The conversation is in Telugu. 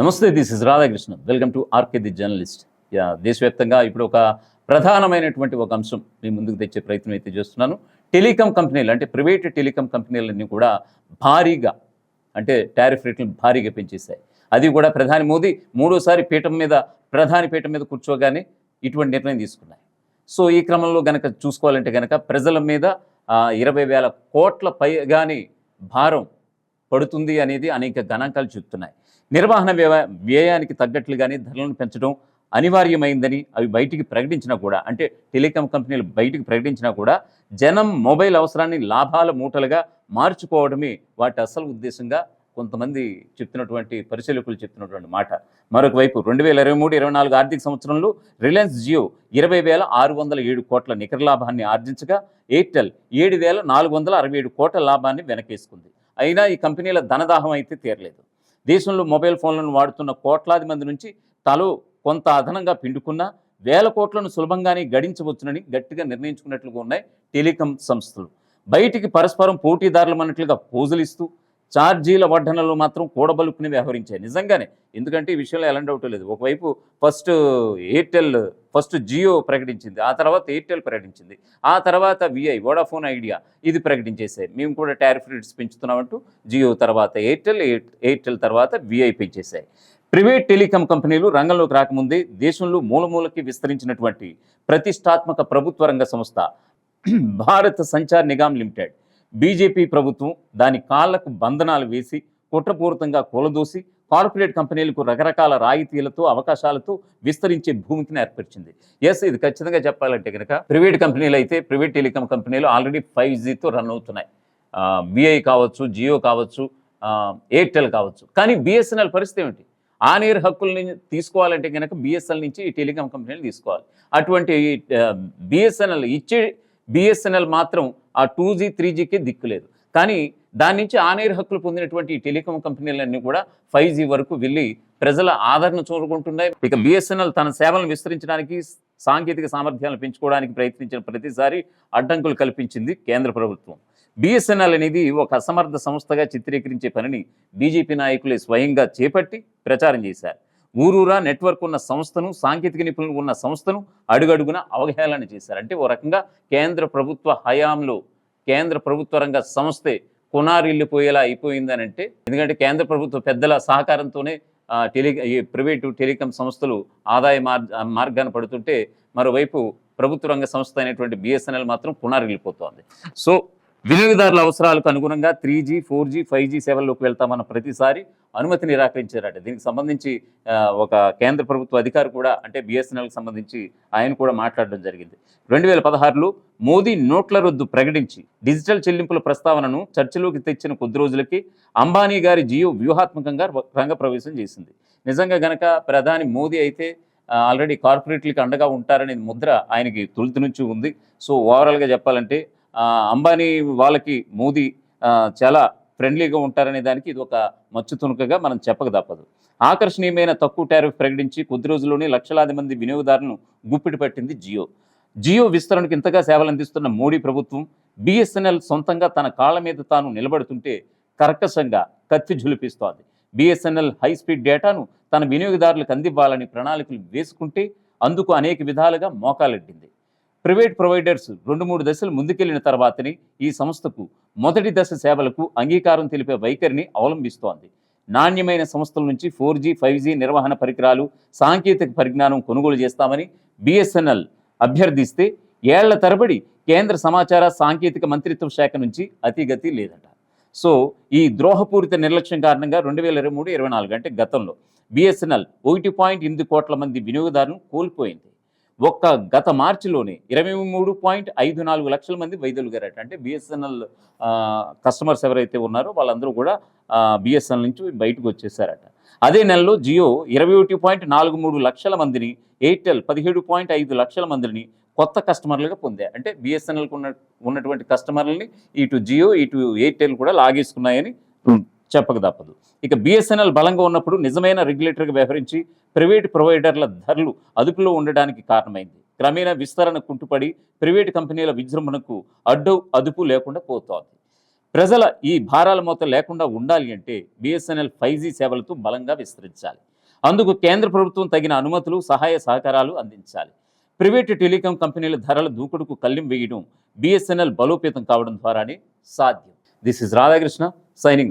నమస్తే this is Radhakrishna welcome to RK the journalist. Yeah దేశవ్యాప్తంగా ఇప్పుడు ఒక ప్రధానమైనటువంటి ఒక అంశం మీ ముందుకు తెచ్చే ప్రయత్నం అయితే చేస్తున్నాను. టెలికాం కంపెనీలు అంటే ప్రైవేట్ టెలికాం కంపెనీలన్నీ కూడా భారీగా అంటే టారిఫ్ రేట్లను భారీగా పెంచేశాయి. అది కూడా ప్రధాని మోదీ మూడోసారి పీఠం మీద ప్రధాని పీఠం మీద కూర్చోగానే ఇటువంటి నిర్ణయం తీసుకున్నాయి. సో ఈ క్రమంలో గనక చూసుకోవాలంటే కనుక ప్రజల మీద ఇరవై వేల కోట్ల పైగాని భారం పడుతుంది అనేది అనేక గణాంకాలు చెప్తున్నాయి. నిర్వహణ వ్యయ వ్యయానికి తగ్గట్లుగానే ధరలను పెంచడం అనివార్యమైందని అవి బయటికి ప్రకటించినా కూడా అంటే టెలికాం కంపెనీలు బయటికి ప్రకటించినా కూడా జనం మొబైల్ అవసరాన్ని లాభాల మూటలుగా మార్చుకోవడమే వాటి అసలు ఉద్దేశంగా కొంతమంది చెప్తున్నటువంటి పరిశీలకులు చెప్తున్నటువంటి మాట. మరొక వైపు రెండు వేల ఇరవై మూడు ఇరవై నాలుగు ఆర్థిక సంవత్సరంలో రిలయన్స్ జియో ఇరవై వేల ఆరు వందల ఏడు కోట్ల నికర లాభాన్ని ఆర్జించగా ఎయిర్టెల్ ఏడు వేల నాలుగు వందల అరవై ఏడు కోట్ల లాభాన్ని వెనకేసుకుంది. అయినా ఈ కంపెనీల ధనదాహం అయితే తీరలేదు. దేశంలో మొబైల్ ఫోన్లను వాడుతున్న కోట్లాది మంది నుంచి తలో కొంత అదనంగా పిండుకున్నా వేల కోట్లను సులభంగానే గడించవచ్చునని గట్టిగా నిర్ణయించుకున్నట్లుగా ఉన్నాయి టెలికాం సంస్థలు. బయటికి పరస్పరం పోటీదారులు అన్నట్లుగా పోజులు ఇస్తూ ఛార్జీల వడ్డనలో మాత్రం కూడబలుపుని వ్యవహరించాయి. నిజంగానే. ఎందుకంటే ఈ విషయంలో ఎలాంటి డౌట్ లేదు. ఒకవైపు ఫస్ట్ ఎయిర్టెల్ ఫస్ట్ జియో ప్రకటించింది ఆ తర్వాత ఎయిర్టెల్ ప్రకటించింది ఆ తర్వాత విఐ వోడాఫోన్ ఐడియా ఇది ప్రకటించేసాయి మేము కూడా టారిఫ్ రేట్స్ పెంచుతున్నామంటూ జియో తర్వాత ఎయిర్టెల్ ఎయిర్టెల్ తర్వాత విఐ పెంచేశాయి. ప్రైవేట్ టెలికాం కంపెనీలు రంగంలోకి రాకముందే దేశంలో మూలమూలకి విస్తరించినటువంటి ప్రతిష్టాత్మక ప్రభుత్వ రంగ సంస్థ భారత్ సంచార్ నిగమ్ లిమిటెడ్. బీజేపీ ప్రభుత్వం దాని కాళ్ళకు బంధనాలు వేసి కుట్రపూరితంగా కూలదోసి కార్పొరేట్ కంపెనీలకు రకరకాల రాయితీలతో అవకాశాలతో విస్తరించే భూమికిని ఏర్పరిచింది. ఎస్ ఇది ఖచ్చితంగా చెప్పాలంటే కనుక ప్రైవేట్ కంపెనీలు అయితే ప్రైవేట్ టెలికాం కంపెనీలు ఆల్రెడీ ఫైవ్ జీతో రన్ అవుతున్నాయి. విఐ కావచ్చు జియో కావచ్చు ఎయిర్టెల్ కావచ్చు. కానీ బిఎస్ఎన్ఎల్ పరిస్థితి ఏమిటి? ఆ నీరు హక్కుల్ని తీసుకోవాలంటే కనుక బిఎస్ఎల్ నుంచి ఈ టెలికాం కంపెనీలు తీసుకోవాలి. అటువంటి బిఎస్ఎన్ఎల్ ఇచ్చే బిఎస్ఎన్ఎల్ మాత్రం ఆ టూ జీ త్రీ జీకే దిక్కులేదు కానీ దాని నుంచి ఆనేరు హక్కులు పొందినటువంటి టెలికాం కంపెనీలన్నీ కూడా ఫైవ్ జీ వరకు వెళ్ళి ప్రజల ఆదరణ చూరుకుంటున్నాయి ఇక బిఎస్ఎన్ఎల్ తన సేవలను విస్తరించడానికి సాంకేతిక సామర్థ్యాలను పెంచుకోవడానికి ప్రయత్నించిన ప్రతిసారి అడ్డంకులు కల్పించింది కేంద్ర ప్రభుత్వం. బిఎస్ఎన్ఎల్ అనేది ఒక అసమర్థ సంస్థగా చిత్రీకరించే పనిని బీజేపీ నాయకులే స్వయంగా చేపట్టి ప్రచారం చేశారు. ఊరూరా నెట్వర్క్ ఉన్న సంస్థను సాంకేతిక నిపుణులు ఉన్న సంస్థను అడుగడుగున అవహేళన చేశారు. అంటే ఓ రకంగా కేంద్ర ప్రభుత్వ హయాంలో కేంద్ర ప్రభుత్వ రంగ సంస్థే కొనారిల్లిపోయేలా అయిపోయిందని అంటే ఎందుకంటే కేంద్ర ప్రభుత్వ పెద్దల సహకారంతోనే టెలి ఈ ప్రైవేటు టెలికాం సంస్థలు ఆదాయ మార్గాన మార్గాన్ని పడుతుంటే మరోవైపు ప్రభుత్వ రంగ సంస్థ అయినటువంటి బిఎస్ఎన్ఎల్ మాత్రం పునరిల్లిపోతోంది. సో వినియోగదారుల అవసరాలకు అనుగుణంగా three G four G five G సేవల్లోకి వెళ్తామన్న ప్రతిసారి అనుమతి నిరాకరించారట. దీనికి సంబంధించి ఒక కేంద్ర ప్రభుత్వ అధికారి కూడా అంటే బిఎస్ఎన్ఎల్కి సంబంధించి ఆయన కూడా మాట్లాడడం జరిగింది. రెండు వేల పదహారులో మోదీ నోట్ల రద్దు ప్రకటించి డిజిటల్ చెల్లింపుల ప్రస్తావనను చర్చలోకి తెచ్చిన కొద్ది రోజులకి అంబానీ గారి జియో వ్యూహాత్మకంగా రంగప్రవేశం చేసింది. నిజంగా గనక ప్రధాని మోదీ అయితే ఆల్రెడీ కార్పొరేట్లకి అండగా ఉంటారనే ముద్ర ఆయనకి తొలుత నుంచి ఉంది. సో ఓవరాల్గా చెప్పాలంటే అంబానీ వాళ్ళకి మోదీ చాలా ఫ్రెండ్లీగా ఉంటారనే దానికి ఇది ఒక మచ్చు తునుకగా మనం చెప్పక తప్పదు. ఆకర్షణీయమైన తక్కువ టారిఫ్ ప్రకటించి కొద్ది రోజుల్లోనే లక్షలాది మంది వినియోగదారులను గుప్పిటి పట్టింది జియో. జియో విస్తరణకు ఇంతగా సేవలు అందిస్తున్న మోడీ ప్రభుత్వం బిఎస్ఎన్ఎల్ సొంతంగా తన కాళ్ళ మీద తాను నిలబడుతుంటే కర్కశంగా కత్తి ఝులిపిస్తోంది. బిఎస్ఎన్ఎల్ హై స్పీడ్ డేటాను తన వినియోగదారులకు అందివ్వాలని ప్రణాళికలు వేసుకుంటే అందుకు అనేక విధాలుగా మోకాలెడ్డింది ప్రైవేట్ ప్రొవైడర్స్ రెండు మూడు దశలు ముందుకెళ్ళిన తర్వాతనే ఈ సంస్థకు మొదటి దశ సేవలకు అంగీకారం తెలిపే వైఖరిని అవలంబిస్తోంది. నాణ్యమైన సంస్థల నుంచి ఫోర్ జీ ఫైవ్ జీ నిర్వహణ పరికరాలు సాంకేతిక పరిజ్ఞానం కొనుగోలు చేస్తామని బిఎస్ఎన్ఎల్ అభ్యర్థిస్తే ఏళ్ళ తరబడి కేంద్ర సమాచార సాంకేతిక మంత్రిత్వ శాఖ నుంచి అతిగతి లేదట. సో ఈ ద్రోహపూరిత నిర్లక్ష్యం కారణంగా రెండు వేల ఇరవై మూడు ఇరవై నాలుగు అంటే గతంలో బిఎస్ఎన్ఎల్ ఒకటి పాయింట్ ఎనిమిది కోట్ల మంది వినియోగదారులను కోల్పోయింది. ఒక్క గత మార్చిలోనే ఇరవై మూడు పాయింట్ ఐదు నాలుగు లక్షల మంది వైదొలిగారట అంటే బిఎస్ఎన్ఎల్ కస్టమర్స్ ఎవరైతే ఉన్నారో వాళ్ళందరూ కూడా బిఎస్ఎన్ఎల్ నుంచి బయటకు వచ్చేసారట. అదే నెలలో జియో ఇరవై ఒకటి పాయింట్ నాలుగు మూడు లక్షల మందిని ఎయిర్టెల్ పదిహేడు పాయింట్ ఐదు లక్షల మందిని కొత్త కస్టమర్లుగా పొందాయి. అంటే బిఎస్ఎన్ఎల్కి ఉన్న ఉన్నటువంటి కస్టమర్లని ఇటు జియో ఇటు ఎయిర్టెల్ కూడా లాగేసుకున్నాయని చెప్పక తప్పదు ఇక బిఎస్ఎన్ఎల్ బలంగా ఉన్నప్పుడు నిజమైన రెగ్యులేటర్గా వ్యవహరించి ప్రైవేట్ ప్రొవైడర్ల ధరలు అదుపులో ఉండడానికి కారణమైంది. క్రమేణా విస్తరణ కుంటుపడి ప్రైవేట్ కంపెనీల విజృంభణకు అడ్డు అదుపు లేకుండా పోతోంది. ప్రజల ఈ భారాల మొత్తం లేకుండా ఉండాలి అంటే బిఎస్ఎన్ఎల్ ఫైవ్ జీ సేవలతో బలంగా విస్తరించాలి. అందుకు కేంద్ర ప్రభుత్వం తగిన అనుమతులు సహాయ సహకారాలు అందించాలి. ప్రైవేటు టెలికాం కంపెనీల ధరల దూకుడుకు కళ్ళెం వేయడం బిఎస్ఎన్ఎల్ బలోపేతం కావడం ద్వారానే సాధ్యం. This is Radhakrishna signing off.